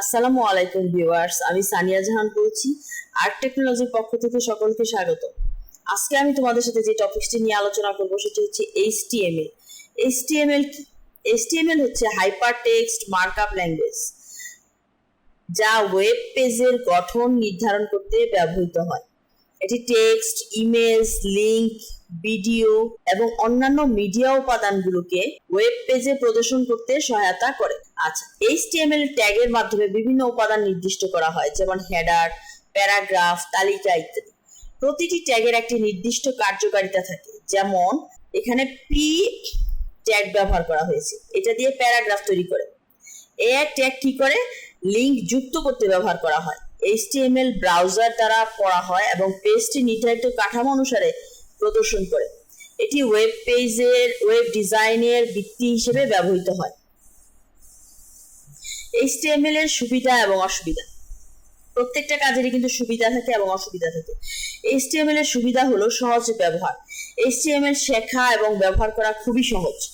আসসালামু আলাইকুম ভিউয়ার্স, আমি সানিয়া জাহান বলছি, আর্ট টেকনোলজির পক্ষ থেকে সকলকে স্বাগত। আজকে আমি তোমাদের সাথে যে টপিকসটি নিয়ে আলোচনা করব সেটি হচ্ছে এইচটিএমএল এইচটিএমএল কি? এইচটিএমএল হচ্ছে hyper text markup language web web পেজের গঠন নির্ধারণ করতে ব্যবহৃত হয়। এটি টেক্সট ইমেজ লিংক ভিডিও এবং অন্যান্য মিডিয়া উপাদানগুলোকে ওয়েব পেজে প্রদর্শন করতে সহায়তা করে। আচ্ছা এইচটিএমএল ট্যাগের মাধ্যমে বিভিন্ন উপাদান নির্দিষ্ট করা হয়, যেমন হেডার প্যারাগ্রাফ তালিকা ইত্যাদি। প্রতিটি ট্যাগের একটি নির্দিষ্ট কার্যকারিতা থাকে, যেমন এখানে পি ট্যাগ ব্যবহার করা হয়েছে, এটা দিয়ে প্যারাগ্রাফ তৈরি করে। এ ট্যাগ কি করে? লিংক যুক্ত করতে ব্যবহার করা হয়। এইচটিএমএল ব্রাউজার দ্বারা পড়া হয় এবং পেজটি নির্ধারিত কাঠামো অনুসারে প্রদর্শন করে। এটি ওয়েব পেজের ওয়েব ডিজাইনের ভিত্তি হিসেবে ব্যবহৃত হয়। এইচটিএমএল এর সুবিধা এবং অসুবিধা। প্রত্যেকটা কাজেরই কিন্তু সুবিধা থাকে এবং অসুবিধা থাকে। এইচটিএমএল এর সুবিধা হলো সহজ ব্যবহার। এইচটিএমএল শেখা এবং ব্যবহার করা খুবই সহজ।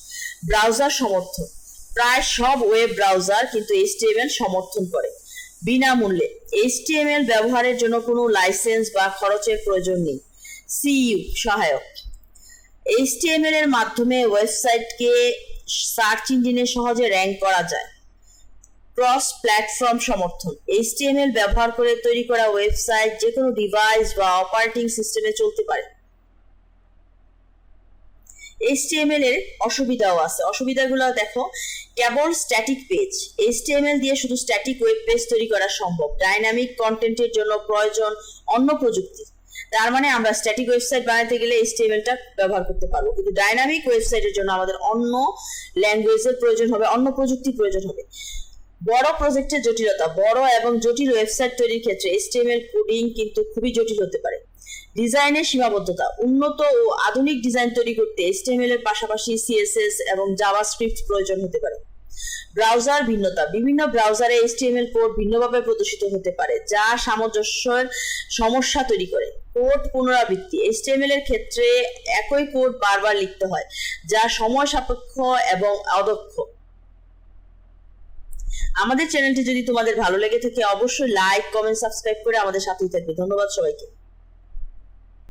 ব্রাউজার সমর্থন। প্রায় সব ওয়েব ব্রাউজার কিন্তু এইচটিএমএল সমর্থন করে। বিনামূল্যে। এইচটিএমএল ব্যবহারের জন্য কোনো লাইসেন্স বা খরচের প্রয়োজন নেই। সিইউ সহায়ক। এইচটিএমএল এর মাধ্যমে ওয়েবসাইটকে সার্চ ইঞ্জিনে সহজে র্যাঙ্ক করা যায়। ক্রস প্ল্যাটফর্ম সমর্থন। এইচটিএমএল ব্যবহার করে তৈরি করা ওয়েবসাইট যে কোনো ডিভাইস বা অপারেটিং সিস্টেমে চলতে পারে। এইচটিএমএল এর অসুবিধাও আছে। অসুবিধাগুলো দেখো, কেবল স্ট্যাটিক পেজ এইচটিএমএল দিয়ে শুধু স্ট্যাটিক ওয়েব পেজ তৈরি করা সম্ভব। ডাইনামিক কন্টেন্টের জন্য প্রয়োজন অন্য প্রযুক্তি। তার মানে আমরা স্ট্যাটিক ওয়েবসাইট বানাতে গেলে এইচটিএমএলটা ব্যবহার করতে পারব। কিন্তু ডাইনামিক ওয়েবসাইটের জন্য আমাদের অন্য ল্যাঙ্গুয়েজের প্রয়োজন হবে, অন্য প্রযুক্তির প্রয়োজন হবে। বড় প্রজেক্টের জটিলতা, বড় এবং জটিল ওয়েবসাইট তৈরির ক্ষেত্রে এইচটিএমএল কোডিং কিন্তু খুবই জটিল হতে পারে। ডিজাইনের সীমাবদ্ধতা, উন্নত ও আধুনিক ডিজাইন তৈরি করতে এইচটিএমএল এর পাশাপাশি সিএসএস এবং জাভাস্ক্রিপ্ট প্রয়োজন হতে পারে। ব্রাউজার ভিন্নতা, বিভিন্ন ব্রাউজারে এইচটিএমএল কোড ভিন্নভাবে প্রদর্শিত হতে পারে, যা সামঞ্জস্যের সমস্যা তৈরি করে। কোড পুনরাবৃত্তি এইচটিএমএল এর ক্ষেত্রে একই কোড বারবার লিখতে হয়, যা সময় সাপেক্ষ এবং অদক্ষ। আমাদের চ্যানেলটি যদি তোমাদের ভালো লেগে থাকে, অবশ্যই লাইক কমেন্ট সাবস্ক্রাইব করে আমাদের সাথেই থাকবে। ধন্যবাদ সবাইকে।